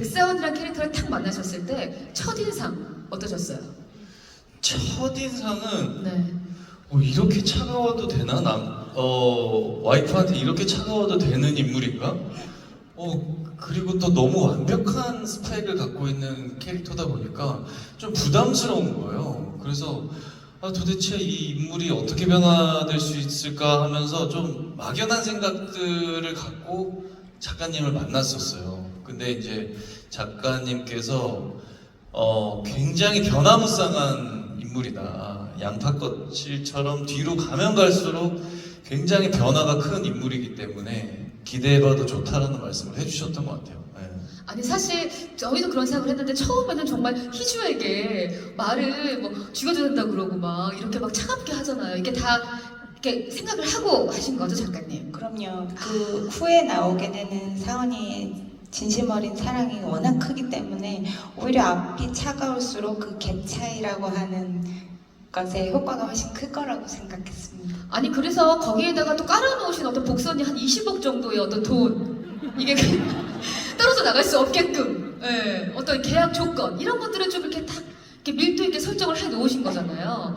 백사원이라는 캐릭터를 딱 만나셨을 때 첫인상 어떠셨어요? 첫인상은 네. 어, 이렇게 차가워도 되나? 남, 어, 와이프한테 이렇게 차가워도 되는 인물인가? 어, 그리고 또 너무 완벽한 스펙을 갖고 있는 캐릭터다 보니까 좀 부담스러운 거예요. 그래서 아, 도대체 이 인물이 어떻게 변화될 수 있을까 하면서 좀 막연한 생각들을 갖고 작가님을 만났었어요. 근데 이제 작가님께서 어, 굉장히 변화무쌍한 인물이다. 양파껍질처럼 뒤로 가면 갈수록 굉장히 변화가 큰 인물이기 때문에 기대해봐도 좋다라는 말씀을 해주셨던 것 같아요. 네. 아니 사실 저희도 그런 생각을 했는데 처음에는 정말 희주에게 말을 뭐 죽여도 된다 그러고 막 이렇게 막 차갑게 하잖아요. 이게 다 이렇게 생각을 하고 하신 거죠, 작가님? 그럼요. 그 후에 나오게 되는 사원이의 진심 어린 사랑이 워낙 크기 때문에 오히려 앞이 차가울수록 그 갭 차이라고 하는 것의 효과가 훨씬 클 거라고 생각했습니다. 아니 그래서 거기에다가 또 깔아놓으신 어떤 복선이 한 20억 정도의 어떤 돈 이게 떨어져 나갈 수 없게끔 예, 어떤 계약 조건 이런 것들을 좀 이렇게 딱 이렇게 밀도 있게 설정을 해 놓으신 거잖아요.